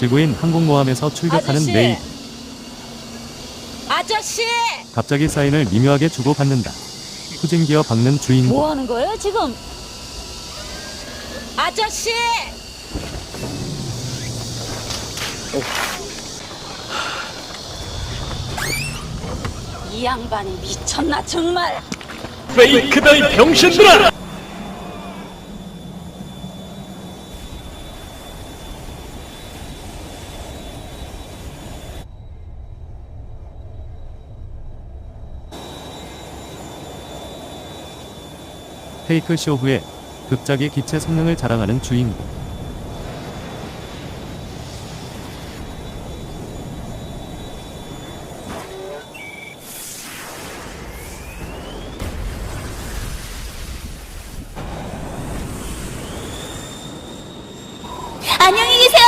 지구인 항공모함에서 출격하는 아저씨! 레이. 아저씨! 갑자기 사인을 미묘하게 주고받는다. 후진기어 박는 주인공. 뭐 하는 거예요, 지금? 아저씨! 이 양반이 미쳤나 정말 페이크다 이 병신들아! 테이크 쇼 후에 급작이 기체 성능을 자랑하는 주인공. 안녕히 계세요.